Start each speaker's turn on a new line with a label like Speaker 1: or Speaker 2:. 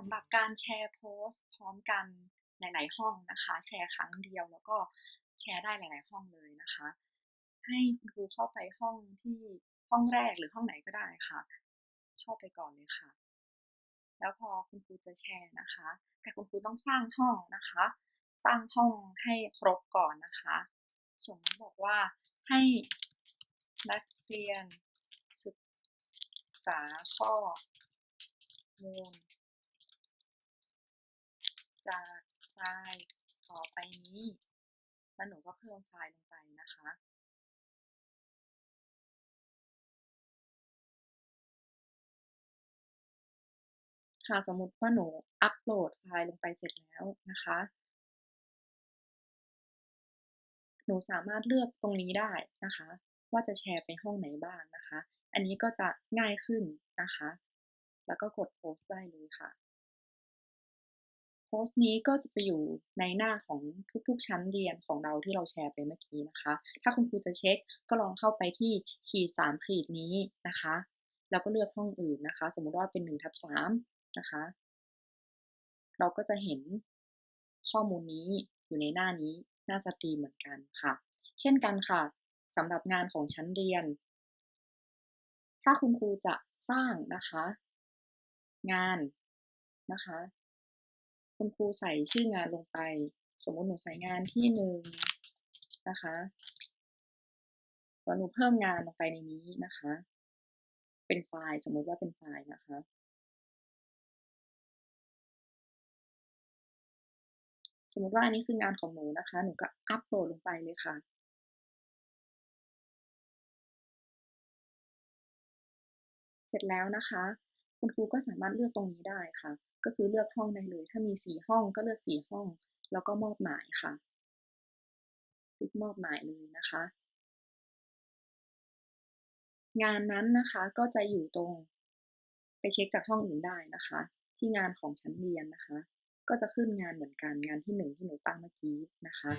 Speaker 1: สำหรับการแชร์โพสต์พร้อมกันหลาย ๆ ห้องนะคะ แชร์ครั้งเดียวแล้วก็แชร์ได้หลาย ๆ ห้องเลยนะคะ ให้คุณครูเข้าไปห้องที่ห้องแรกหรือห้องไหนก็ได้ค่ะ เข้าไปก่อนเลยค่ะ แล้วพอคุณครูจะแชร์นะคะ แต่คุณครูต้องสร้างห้องนะคะ สร้างห้องให้ครบก่อนนะคะสมมติบอกว่าให้นักเรียนศึกษาข้อมูล จากไฟล์ต่อไป นี้แล้วหนูก็เพิ่มไฟล์ลงไปนะคะค่ะสมมุติว่าหนูอัปโหลดไฟล์ลงไปเสร็จแล้วนะคะ หนูสามารถเลือกตรงนี้ได้นะคะ ว่าจะแชร์ไปห้องไหนบ้างนะคะ อันนี้ก็จะง่ายขึ้นนะคะ แล้วก็กดโพสต์ได้เลยค่ะ โพสต์นี้ก็จะไปอยู่ในหน้าของทุกๆ ชั้นเรียนของเราที่เราแชร์ไปเมื่อกี้นะคะ ถ้าคุณครูจะเช็คก็ลองเข้าไปที่ขีดสามขีดนี้นะคะ แล้วก็เลือกห้องอื่นนะคะ สมมติว่าเป็นหนึ่งทับสามนะคะ เราก็จะเห็นข้อมูลนี้อยู่ในหน้านี้หน้าสตรีมเหมือนกันค่ะ เช่นกันค่ะสำหรับงานของชั้นเรียน ถ้าคุณครูจะสร้างนะคะ งานนะคะ คุณครูใส่ชื่องานลงไป สมมติหนูใส่งานที่หนึ่งนะคะแล้วหนูเพิ่มงานลงไปในนี้นะคะ เป็นไฟล์สมมุติว่าเป็นไฟล์นะคะสมมติว่าอันนี้คืองานของหนูนะคะ หนูก็อัปโหลดลงไปเลยค่ะ เสร็จแล้วนะคะ คุณครูก็สามารถเลือกตรงนี้ได้ค่ะ ก็คือเลือกห้องได้เลย ถ้ามีสี่ห้องก็เลือกสี่ห้อง แล้วก็มอบหมายค่ะ คลิกมอบหมายเลยนะคะ งานนั้นนะคะก็จะอยู่ตรง ไปเช็คจากห้องอื่นได้นะคะ ที่งานของชั้นเรียนนะคะ ก็จะขึ้นงานเหมือนกันงานที่หนึ่งที่หนูตั้งเมื่อกี้นะคะ